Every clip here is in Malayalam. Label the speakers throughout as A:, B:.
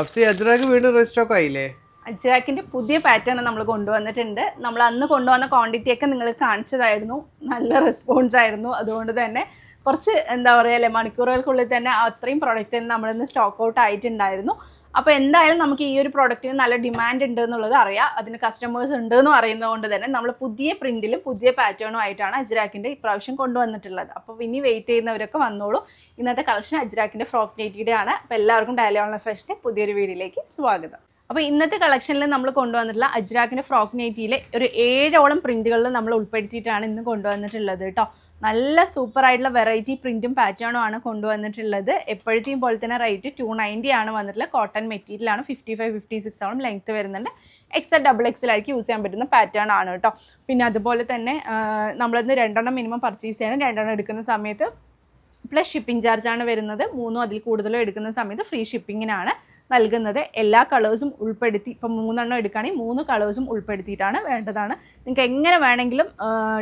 A: അപ്സി അജ്രാക്ക് വീണ്ടും റീസ്റ്റോക്ക് ആയില്ലേ?
B: അജ്രാക്കിന്റെ പുതിയ പാറ്റേൺ നമ്മൾ കൊണ്ടുവന്നിട്ടുണ്ട്. നമ്മൾ അന്ന് കൊണ്ടുവന്ന ക്വാണ്ടിറ്റി ഒക്കെ നിങ്ങൾ കാണിച്ചതായിരുന്നു. നല്ല റെസ്പോൺസ് ആയിരുന്നു. അതുകൊണ്ട് തന്നെ കുറച്ച് എന്താ പറയുക അല്ലെ? മണിക്കൂറുകൾക്കുള്ളിൽ തന്നെ അത്രയും പ്രൊഡക്റ്റ് നമ്മളിന്ന് സ്റ്റോക്ക് ഔട്ട് ആയിട്ടുണ്ടായിരുന്നു. അപ്പോൾ എന്തായാലും നമുക്ക് ഈ ഒരു പ്രോഡക്റ്റിന് നല്ല ഡിമാൻഡ് ഉണ്ട് എന്നുള്ളത് അറിയാം. അതിന് കസ്റ്റമേഴ്സ് ഉണ്ട് എന്ന് അറിയുന്നത് കൊണ്ട് തന്നെ നമ്മൾ പുതിയ പ്രിന്റിലും പുതിയ പാറ്റേണും ആയിട്ടാണ് അജ്രാക്കിന്റെ ഇപ്രാവശ്യം കൊണ്ടുവന്നിട്ടുള്ളത്. അപ്പോൾ ഇനി വെയിറ്റ് ചെയ്യുന്നവരൊക്കെ വന്നോളൂ. ഇന്നത്തെ കളക്ഷൻ അജ്രാക്കിന്റെ ഫ്രോക്ക് നൈറ്റിയുടെ ആണ് അപ്പോൾ എല്ലാവർക്കും ഡയലി ഓൺലൈൻ ഫാഷന്റെ പുതിയൊരു വീഡിയോയിലേക്ക് സ്വാഗതം. അപ്പോൾ ഇന്നത്തെ കളക്ഷനിൽ നമ്മൾ കൊണ്ടുവന്നിട്ടുള്ള അജ്രാക്കിന്റെ ഫ്രോക്ക് നൈറ്റിയിലെ ഒരു ഏഴോളം പ്രിന്റുകളിൽ നമ്മൾ ഉൾപ്പെടുത്തിയിട്ടാണ് ഇന്ന് കൊണ്ടുവന്നിട്ടുള്ളത് കേട്ടോ. നല്ല സൂപ്പർ ആയിട്ടുള്ള വെറൈറ്റി പ്രിന്റും പാറ്റേണും ആണ് കൊണ്ടുവന്നിട്ടുള്ളത്. എപ്പോഴത്തെയും പോലെ തന്നെ റേറ്റ് ടു നയന്റി ആണ് വന്നിട്ടുള്ളത് കോട്ടൺ മെറ്റീരിയൽ ആണ്. ഫിഫ്റ്റി ഫൈവ് ഫിഫ്റ്റി സിക്സ് ആണ് ലെങ്ത് വരുന്നുണ്ട് എക്സൽ ഡബിൾ എക്സലായിരിക്കും യൂസ് ചെയ്യാൻ പറ്റുന്ന പാറ്റേൺ ആണ് കേട്ടോ പിന്നെ അതുപോലെ തന്നെ നമ്മളിന്ന് രണ്ടെണ്ണം മിനിമം പർച്ചേസ് ചെയ്യണം. രണ്ടെണ്ണം എടുക്കുന്ന സമയത്ത് പ്ലസ് ഷിപ്പിംഗ് ചാർജ് ആണ് വരുന്നത്. മൂന്നോ അതിൽ കൂടുതലോ എടുക്കുന്ന സമയത്ത് ഫ്രീ ഷിപ്പിങ്ങിനാണ് നൽകുന്നത്. എല്ലാ കളേഴ്സും ഉൾപ്പെടുത്തി ഇപ്പം മൂന്നെണ്ണം എടുക്കുകയാണെങ്കിൽ മൂന്ന് കളേഴ്സും ഉൾപ്പെടുത്തിയിട്ടാണ് വേണ്ടതാണ്. നിങ്ങൾക്ക് എങ്ങനെ വേണമെങ്കിലും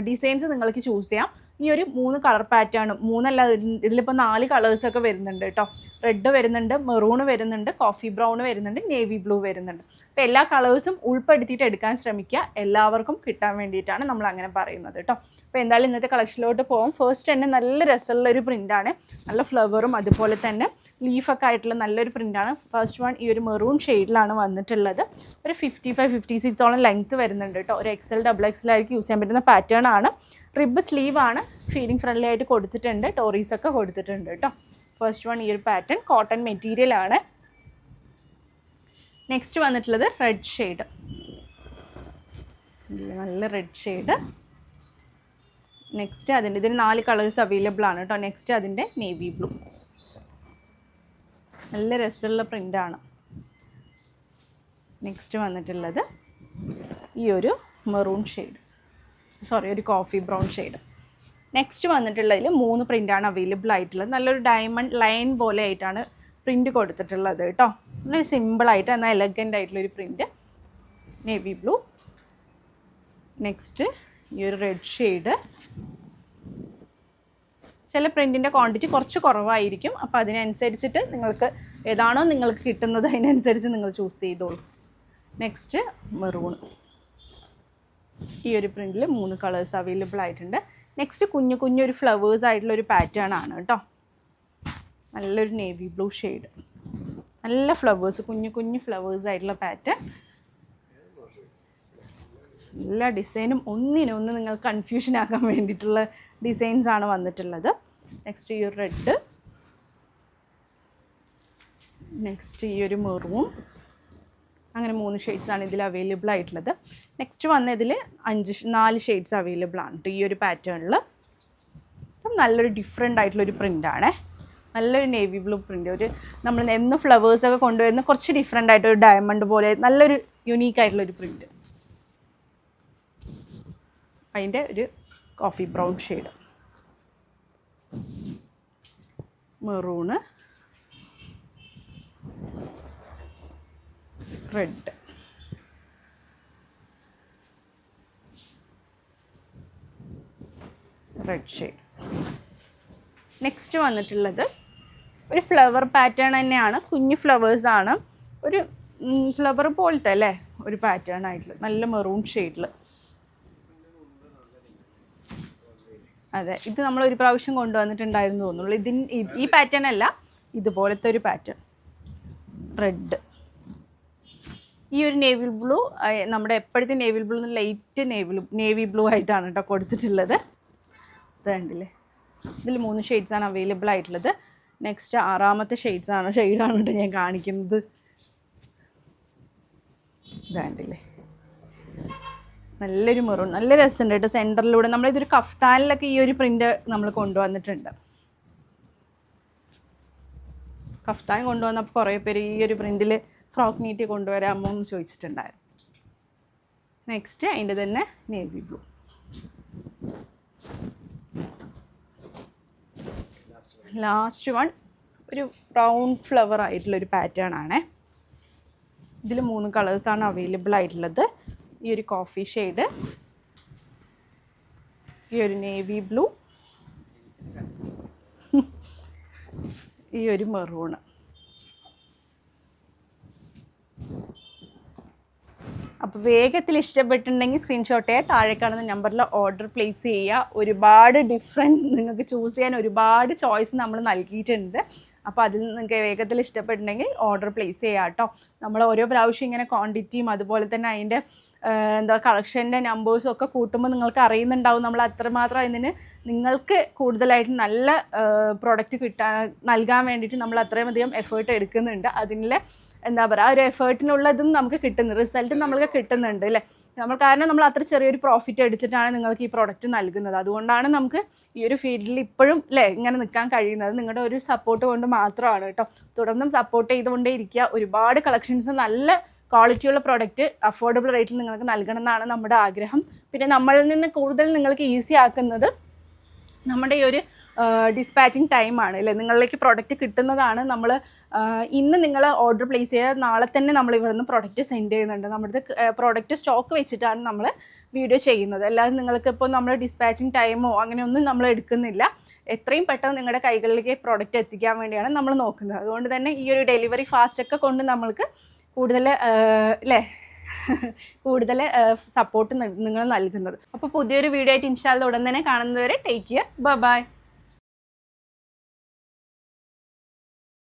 B: ഡിസൈൻസ് നിങ്ങൾക്ക് ചൂസ് ചെയ്യാം. ഈ ഒരു മൂന്ന് കളർ പാറ്റേണും മൂന്നല്ല ഇതിലിപ്പോൾ നാല് കളേഴ്സൊക്കെ വരുന്നുണ്ട് കേട്ടോ. റെഡ് വരുന്നുണ്ട് മെറൂൺ വരുന്നുണ്ട് കോഫി ബ്രൗൺ വരുന്നുണ്ട് നേവി ബ്ലൂ വരുന്നുണ്ട്. അപ്പോൾ എല്ലാ കളേഴ്സും ഉൾപ്പെടുത്തിയിട്ട് എടുക്കാൻ ശ്രമിക്കുക. എല്ലാവർക്കും കിട്ടാൻ വേണ്ടിയിട്ടാണ് നമ്മൾ അങ്ങനെ പറയുന്നത് കേട്ടോ. അപ്പോൾ എന്തായാലും ഇന്നത്തെ കളക്ഷനിലോട്ട് പോകും ഫസ്റ്റ് തന്നെ നല്ല രസമുള്ള ഒരു പ്രിന്റാണ് നല്ല ഫ്ലവറും അതുപോലെ തന്നെ ലീഫൊക്കെ ആയിട്ടുള്ള നല്ലൊരു പ്രിന്റാണ് ഫസ്റ്റ് വൺ ഈ ഒരു മെറൂൺ ഷെയ്ഡിലാണ് വന്നിട്ടുള്ളത്. ഒരു ഫിഫ്റ്റി ഫൈവ് ഫിഫ്റ്റി സിക്സോളം ലെങ്ത് വരുന്നുണ്ട് കേട്ടോ ഒരു എക്സൽ ഡബിൾ എക്സലായിരിക്കും യൂസ് ചെയ്യാൻ പറ്റുന്ന പാറ്റേൺ ആണ്. റിബ് സ്ലീവ് ആണ്. ഫീലിംഗ് ഫ്രണ്ട്ലി ആയിട്ട് കൊടുത്തിട്ടുണ്ട്. ടോറീസ് ഒക്കെ കൊടുത്തിട്ടുണ്ട് കേട്ടോ ഫസ്റ്റ് വൺ ഈ ഒരു പാറ്റേൺ കോട്ടൺ മെറ്റീരിയൽ ആണ്. നെക്സ്റ്റ് വന്നിട്ടുള്ളത് റെഡ് ഷെയ്ഡ് നല്ല റെഡ് ഷെയ്ഡ് നെക്സ്റ്റ് അതിന്റെ ഇതിന് നാല് കളേഴ്സ് അവൈലബിൾ ആണ് കേട്ടോ നെക്സ്റ്റ് അതിന്റെ നേവി ബ്ലൂ നല്ല രസമുള്ള പ്രിന്റാണ് നെക്സ്റ്റ് വന്നിട്ടുള്ളത് ഈ ഒരു മെറൂൺ ഷെയ്ഡ് സോറി ഒരു കോഫി ബ്രൗൺ ഷെയ്ഡ് നെക്സ്റ്റ് വന്നിട്ടുള്ളതിൽ മൂന്ന് പ്രിന്റാണ് അവൈലബിൾ ആയിട്ടുള്ളത്. നല്ലൊരു ഡയമണ്ട് ലൈൻ പോലെ ആയിട്ടാണ് പ്രിന്റ് കൊടുത്തിട്ടുള്ളത് കേട്ടോ നല്ലൊരു സിമ്പിളായിട്ട് എന്നാൽ എലഗന്റ് ആയിട്ടുള്ളൊരു പ്രിന്റ് നേവി ബ്ലൂ നെക്സ്റ്റ് ഈ ഒരു റെഡ് ഷെയ്ഡ് ചില പ്രിന്റിന്റെ ക്വാണ്ടിറ്റി കുറച്ച് കുറവായിരിക്കും. അപ്പോൾ അതിനനുസരിച്ചിട്ട് നിങ്ങൾക്ക് ഏതാണോ നിങ്ങൾക്ക് കിട്ടുന്നത് അതിനനുസരിച്ച് നിങ്ങൾ ചൂസ് ചെയ്തോളൂ. നെക്സ്റ്റ് മെറൂൺ ഈ ഒരു പ്രിന്റിൽ മൂന്ന് കളേഴ്സ് അവൈലബിൾ ആയിട്ടുണ്ട്. നെക്സ്റ്റ് കുഞ്ഞു കുഞ്ഞൊരു ഫ്ലവേഴ്സ് ആയിട്ടുള്ള ഒരു പാറ്റേൺ ആണ് കേട്ടോ. നല്ലൊരു നേവി ബ്ലൂ ഷെയ്ഡ് നല്ല ഫ്ലവേഴ്സ് കുഞ്ഞു കുഞ്ഞു ഫ്ലവേഴ്സ് ആയിട്ടുള്ള പാറ്റേൺ എല്ലാ ഡിസൈനും ഒന്നിനൊന്ന് നിങ്ങൾ കൺഫ്യൂഷൻ ആക്കാൻ വേണ്ടിയിട്ടുള്ള ഡിസൈൻസ് ആണ് വന്നിട്ടുള്ളത്. നെക്സ്റ്റ് ഈ ഒരു റെഡ് നെക്സ്റ്റ് ഈ ഒരു മെറൂൺ അങ്ങനെ മൂന്ന് ഷെയ്ഡ്സ് ആണ് ഇതിൽ അവൈലബിൾ ആയിട്ടുള്ളത്. നെക്സ്റ്റ് വന്നതിൽ അഞ്ച് നാല് ഷെയ്ഡ്സ് അവൈലബിൾ ആണ് ഈ ഒരു പാറ്റേണിൽ അപ്പം നല്ലൊരു ഡിഫറെന്റ് ആയിട്ടുള്ളൊരു പ്രിന്റാണ് നല്ലൊരു നേവി ബ്ലൂ പ്രിന്റ് ഒരു നമ്മൾ എന്ന് ഫ്ലവേഴ്സൊക്കെ കൊണ്ടുവരുന്ന കുറച്ച് ഡിഫറെന്റ് ആയിട്ടൊരു ഡയമണ്ട് പോലെ നല്ലൊരു യുണീക്ക് ആയിട്ടുള്ളൊരു പ്രിന്റ് അതിന്റെ ഒരു coffee brown shade maroon red red shade next വന്നിട്ടുള്ളത് ഒരു ഫ്ലവർ പാറ്റേൺ തന്നെയാണ്. കുഞ്ഞു ഫ്ലവേഴ്സ് ആണ്. ഒരു ഫ്ലവർ പോലത്തെ അല്ലേ? ഒരു പാറ്റേൺ ആയിട്ടുള്ള നല്ല മെറൂൺ ഷെയ്ഡിൽ അതെ ഇത് നമ്മൾ ഒരു പ്രാവശ്യം കൊണ്ടുവന്നിട്ടുണ്ടായിരുന്നു തോന്നുള്ളൂ ഇതിന് ഈ പാറ്റേൺ അല്ല ഇതുപോലത്തെ ഒരു പാറ്റേൺ റെഡ് ഈ ഒരു നേവി ബ്ലൂ നമ്മുടെ എപ്പോഴത്തെ navy blue light navy navy blue ആയിട്ടാണ് കേട്ടോ കൊടുത്തിട്ടുള്ളത്. ഇത് കണ്ടില്ലേ? ഇതിൽ മൂന്ന് ഷെയ്ഡ്സ് ആണ് അവൈലബിൾ ആയിട്ടുള്ളത്. നെക്സ്റ്റ് ആറാമത്തെ ഷെയ്ഡ്സ് ആണ് ഷെയ്ഡാണ് കേട്ടോ ഞാൻ കാണിക്കുന്നത്. ഇത് കണ്ടില്ലേ? നല്ലൊരു മെറൂൺ നല്ല രസമുണ്ട് കേട്ടോ സെന്ററിലൂടെ നമ്മളിതൊരു കഫ്താനിലൊക്കെ ഈ ഒരു പ്രിന്റ് നമ്മൾ കൊണ്ടുവന്നിട്ടുണ്ട്. കഫ്താൻ കൊണ്ടുവന്നപ്പോൾ കുറേ പേര് ഈ ഒരു പ്രിന്റിൽ ഫ്രോക്ക് നീറ്റ് കൊണ്ടുവരാമോ എന്ന് ചോദിച്ചിട്ടുണ്ടായിരുന്നു. നെക്സ്റ്റ് അതിന്റെ തന്നെ നേവി ബ്ലൂ ലാസ്റ്റ് വൺ ഒരു ബ്രൗൺ ഫ്ലവർ ആയിട്ടുള്ളൊരു പാറ്റേൺ ആണേ. ഇതിൽ മൂന്ന് കളേഴ്സാണ് അവൈലബിൾ ആയിട്ടുള്ളത്. ഈ ഒരു കോഫി ഷെയ്ഡ് ഈ ഒരു നേവി ബ്ലൂ ഈ ഒരു മെറൂണ് അപ്പോൾ വേഗത്തിൽ ഇഷ്ടപ്പെട്ടിട്ടുണ്ടെങ്കിൽ സ്ക്രീൻഷോട്ട് ചെയ്യുക താഴെ കാണുന്ന നമ്പറിൽ ഓർഡർ പ്ലേസ് ചെയ്യുക. ഒരുപാട് ഡിഫറെന്റ് നിങ്ങൾക്ക് ചൂസ് ചെയ്യാൻ ഒരുപാട് ചോയ്സ് നമ്മൾ നൽകിയിട്ടുണ്ട്. അപ്പോൾ അതിൽ നിങ്ങൾക്ക് വേഗത്തിൽ ഇഷ്ടപ്പെട്ടിട്ടുണ്ടെങ്കിൽ ഓർഡർ പ്ലേസ് ചെയ്യുക കേട്ടോ. നമ്മൾ ഓരോ പ്രാവശ്യം ഇങ്ങനെ ക്വാണ്ടിറ്റിയും അതുപോലെ തന്നെ അതിന്റെ എന്താ കളക്ഷന്റെ നമ്പേഴ്സും ഒക്കെ കൂട്ടുമ്പോൾ നിങ്ങൾക്ക് അറിയുന്നുണ്ടാവും നമ്മൾ അത്രമാത്രം ഇതിന് നിങ്ങൾക്ക് കൂടുതലായിട്ട് നല്ല പ്രോഡക്റ്റ് കിട്ടാൻ നൽകാൻ വേണ്ടിയിട്ട് നമ്മൾ അത്രയും അധികം എഫേർട്ട് എടുക്കുന്നുണ്ട്. അതിനെ എന്താ പറയുക ആ ഒരു എഫേർട്ടിനുള്ളതും നമുക്ക് കിട്ടുന്നു റിസൾട്ട് നമ്മൾക്ക് കിട്ടുന്നുണ്ട് അല്ലേ? നമ്മൾ കാരണം നമ്മൾ അത്ര ചെറിയൊരു പ്രോഫിറ്റ് എടുത്തിട്ടാണ് നിങ്ങൾക്ക് ഈ പ്രോഡക്റ്റ് നൽകുന്നത്. അതുകൊണ്ടാണ് നമുക്ക് ഈ ഒരു ഫീൽഡിൽ ഇപ്പോഴും അല്ലേ ഇങ്ങനെ നിൽക്കാൻ കഴിയുന്നത്. നിങ്ങളുടെ ഒരു സപ്പോർട്ട് കൊണ്ട് മാത്രമാണ് കേട്ടോ. തുടർന്നും സപ്പോർട്ട് ചെയ്തുകൊണ്ടേ ഇരിക്കുക ഒരുപാട് കളക്ഷൻസ് നല്ല ക്വാളിറ്റിയുള്ള പ്രോഡക്റ്റ് അഫോർഡബിൾ റേറ്റിൽ നിങ്ങൾക്ക് നൽകണം എന്നാണ് നമ്മുടെ ആഗ്രഹം. പിന്നെ നമ്മളിൽ നിന്ന് കൂടുതൽ നിങ്ങൾക്ക് ഈസി ആക്കുന്നത് നമ്മുടെ ഈ ഒരു ഡിസ്പാച്ചിങ് ടൈമാണ് അല്ലേ? നിങ്ങളിലേക്ക് പ്രോഡക്റ്റ് കിട്ടുന്നതാണ് നമ്മൾ ഇന്ന് നിങ്ങൾ ഓർഡർ പ്ലേസ് ചെയ്താൽ നാളെ തന്നെ നമ്മൾ ഇവിടുന്ന് പ്രോഡക്റ്റ് സെൻഡ് ചെയ്യുന്നുണ്ട്. നമ്മുടെ പ്രോഡക്റ്റ് സ്റ്റോക്ക് വെച്ചിട്ടാണ് നമ്മൾ വീഡിയോ ചെയ്യുന്നത്. അല്ലാതെ നിങ്ങൾക്ക് ഇപ്പോൾ നമ്മൾ ഡിസ്പാച്ചിങ് ടൈമോ അങ്ങനെയൊന്നും നമ്മൾ എടുക്കുന്നില്ല. എത്രയും പെട്ടെന്ന് നിങ്ങളുടെ കൈകളിലേക്ക് പ്രോഡക്റ്റ് എത്തിക്കാൻ വേണ്ടിയാണ് നമ്മൾ നോക്കുന്നത്. അതുകൊണ്ട് തന്നെ ഈ ഒരു ഡെലിവറി ഫാസ്റ്റൊക്കെ കൊണ്ട് നമ്മൾക്ക് കൂടുതൽ അല്ലേ കൂടുതൽ സപ്പോർട്ട് നിങ്ങൾ നൽകുന്നത്. അപ്പോൾ പുതിയൊരു വീഡിയോ ആയിട്ട് ഇൻഷാല്ല ഉടൻ തന്നെ കാണുന്നവരെ ടേക്ക് കെയർ ബൈ